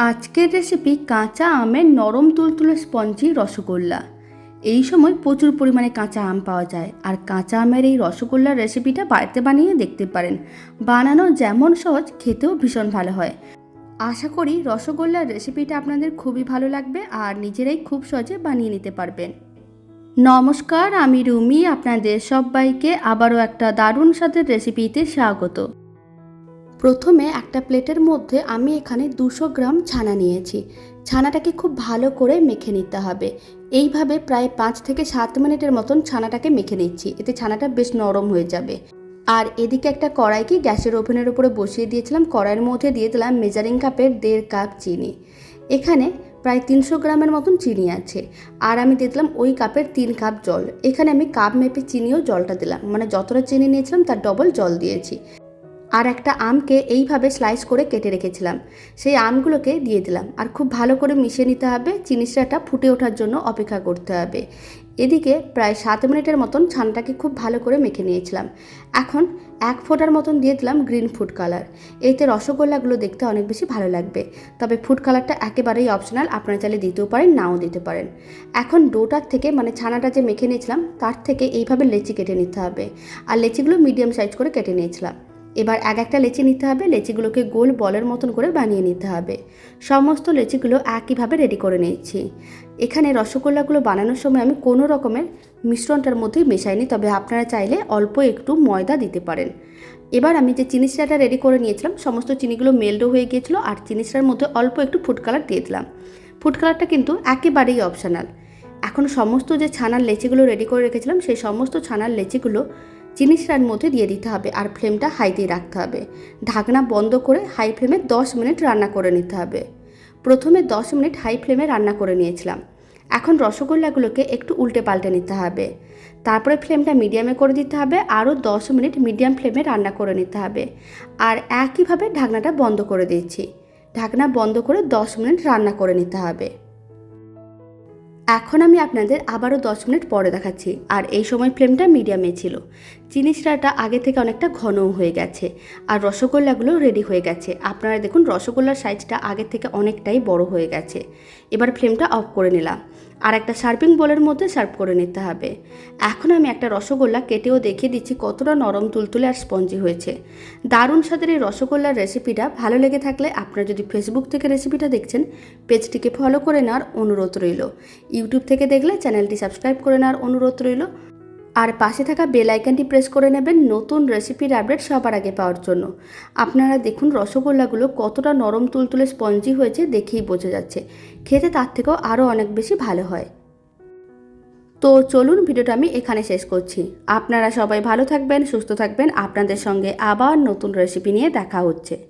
আজকের রেসিপি কাঁচা আমের নরম তুলতুলে স্পঞ্জি রসগোল্লা। এই সময় প্রচুর পরিমাণে কাঁচা আম পাওয়া যায়। আর কাঁচা আমের এই রসগোল্লার রেসিপিটা বাড়িতে বানিয়ে দেখতে পারেন। বানানো যেমন সহজ, খেতেও ভীষণ ভালো হয়। আশা করি রসগোল্লার রেসিপিটা আপনাদের খুবই ভালো লাগবে আর নিজেরাই খুব সহজে বানিয়ে নিতে পারবেন। নমস্কার, আমি রুমি, আপনাদের সবাইকে আবারও একটা দারুণ স্বাদের রেসিপিতে স্বাগত। প্রথমে একটা প্লেটের মধ্যে আমি এখানে দুশো গ্রাম ছানা নিয়েছি। ছানাটাকে খুব ভালো করে মেখে নিতে হবে। এইভাবে প্রায় পাঁচ থেকে সাত মিনিটের মতন ছানাটাকে মেখে নিচ্ছি। এতে ছানাটা বেশ নরম হয়ে যাবে। আর এদিকে একটা কড়াইকে গ্যাসের ওভেনের উপরে বসিয়ে দিয়েছিলাম। কড়াইয়ের মধ্যে দিয়ে দিলাম মেজারিং কাপের দেড় কাপ চিনি। এখানে প্রায় তিনশো গ্রামের মতন চিনি আছে। আর আমি দিয়ে দিলাম ওই কাপের তিন কাপ জল। এখানে আমি কাপ মেপে চিনিও জলটা দিলাম। মানে যতটা চিনি নিয়েছিলাম তার ডবল জল দিয়েছি। আর একটা আমকে এইভাবে স্লাইস করে কেটে রেখেছিলাম। সেই আমগুলোকে দিয়ে দিলাম। আর খুব ভালো করে মিশিয়ে নিতে হবে। চিনিটাটা ফুটে ওঠার জন্য অপেক্ষা করতে হবে। এদিকে প্রায় সাত মিনিটের মতন ছানাটাকে খুব ভালো করে মেখে নিয়েছিলাম। এখন এক ফোঁটার মতন দিয়ে দিলাম গ্রিন ফুড কালার এতে রসগোল্লাগুলো দেখতে অনেক বেশি ভালো লাগবে। তবে ফুড কালারটা একেবারেই অপশনাল আপনারা চাইলে দিতেও পারেন, নাও দিতে পারেন। এখন ডোটার থেকে মানে ছানাটা যে মেখে নিয়েছিলাম, তার থেকে এইভাবে লেচি কেটে নিতে হবে। আর লেচিগুলো মিডিয়াম সাইজ করে কেটে নিয়েছিলাম। এবার এক একটা লেচি নিতে হবে, লেচিগুলোকে গোল বলের মতন করে বানিয়ে নিতে হবে। সমস্ত লেচিগুলো একইভাবে রেডি করে নিয়েছি। এখানে রসগোল্লাগুলো বানানোর সময় আমি কোনো রকমের মিশ্রণটার মধ্যেই মেশাইনি, তবে আপনারা চাইলে অল্প একটু ময়দা দিতে পারেন। এবার আমি যে চিনি রেডি করে নিয়েছিলাম, সমস্ত চিনিগুলো মেল্টও হয়ে গিয়েছিল আর চিনি মধ্যে অল্প একটু ফুড কালার দিয়ে দিলাম। ফুড কালারটা কিন্তু একেবারেই অপশনাল এখন সমস্ত যে ছানার লেচিগুলো রেডি করে রেখেছিলাম, সেই সমস্ত ছানার লেচিগুলো শিরার মধ্যে দিয়ে দিতে হবে আর ফ্লেমটা হাইতেই রাখতে হবে। ঢাকনা বন্ধ করে হাই ফ্লেমে দশ মিনিট রান্না করে নিতে হবে। প্রথমে দশ মিনিট হাই ফ্লেমে রান্না করে নিয়েছিলাম। এখন রসগোল্লাগুলোকে একটু উল্টে পাল্টে নিতে হবে। তারপরে ফ্লেমটা মিডিয়ামে করে দিতে হবে, আরও দশ মিনিট মিডিয়াম ফ্লেমে রান্না করে নিতে হবে। আর একইভাবে ঢাকনাটা বন্ধ করে দিচ্ছি। ঢাকনা বন্ধ করে দশ মিনিট রান্না করে নিতে হবে। এখন আমি আপনাদের আবারও দশ মিনিট পরে দেখাচ্ছি। আর এই সময় ফ্লেমটা মিডিয়ামে ছিল। চিনি আগে থেকে অনেকটা ঘন হয়ে গেছে। আর রসগোল্লাগুলো রেডি হয়ে গেছে। আপনারা দেখুন, রসগোল্লার সাইজটা আগের থেকে অনেকটাই বড় হয়ে গেছে। এবার ফ্লেমটা অফ করে নিলাম। আর একটা শার্পিং বোলের মধ্যে সার্ভ করে নিতে হবে। এখন আমি একটা রসগোল্লা কেটেও দেখিয়ে দিচ্ছি কতটা নরম, তুলতুলে আর স্পঞ্জি হয়েছে। দারুণ স্বাদের এই রসগোল্লার রেসিপিটা ভালো লেগে থাকলে আপনারা যদি ফেসবুক থেকে রেসিপিটা দেখছেন, পেজটিকে ফলো করে নেওয়ার অনুরোধ রইল। ইউটিউব থেকে দেখলে চ্যানেলটি সাবস্ক্রাইব করে নেওয়ার অনুরোধ রইল। আর পাশে থাকা বেল আইকনটি প্রেস করে নেবেন নতুন রেসিপির আপডেট সবার আগে পাওয়ার জন্য। আপনারা দেখুন রসগোল্লাগুলো কতটা নরম তুলতুলে স্পঞ্জি হয়েছে দেখেই বোঝা যাচ্ছে। খেতে তার থেকেও আরও অনেক বেশি ভালো হয়। তো চলুন ভিডিওটা আমি এখানে শেষ করছি। আপনারা সবাই ভালো থাকবেন, সুস্থ থাকবেন। আপনাদের সঙ্গে আবার নতুন রেসিপি নিয়ে দেখা হচ্ছে।